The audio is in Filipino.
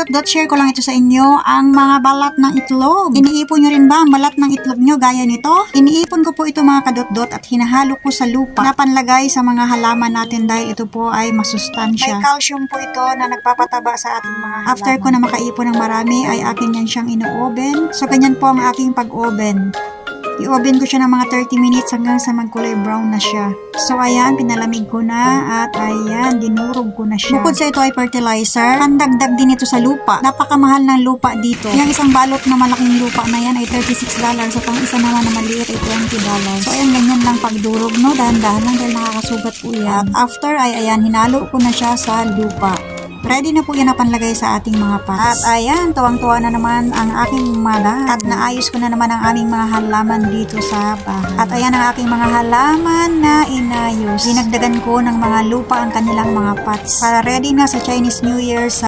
kadot-dot, share ko lang ito sa inyo, ang mga balat ng itlog. Iniipon nyo rin ba ang balat ng itlog nyo gaya nito? Iniipon ko po ito mga kadot-dot at hinahalo ko sa lupa na panlagay sa mga halaman natin dahil ito po ay masustansya. May calcium po ito na nagpapataba sa ating mga halaman. After ko na makaipon ng marami ay akin yan siyang ino-oven. So ganyan po ang aking pag-oven. I-oven ko siya ng mga 30 minutes hanggang sa magkulay brown na siya. So ayan, pinalamig ko na at ayan, dinurog ko na siya. Bukod sa ito ay fertilizer, pandagdag din ito sa lupa. Napakamahal ng lupa dito. Yung isang balot na malaking lupa na yan ay 36 dollars at ang isa naman na maliit ay 20 dollars. So ayan, ganyan lang pagdurog no, dahan-dahan lang dahil nakakasugat po yan. After ay ayan, hinalo ko na siya sa lupa. Ready na po yan na panlagay sa ating mga pots. At ayan, tuwang-tuwa na naman ang aking madam. At naayos ko na naman ang aming mga halaman dito sa bahay. At ayan ang aking mga halaman na inayos. Dinagdagan ko ng mga lupa ang kanilang mga pots. Para ready na sa Chinese New Year sa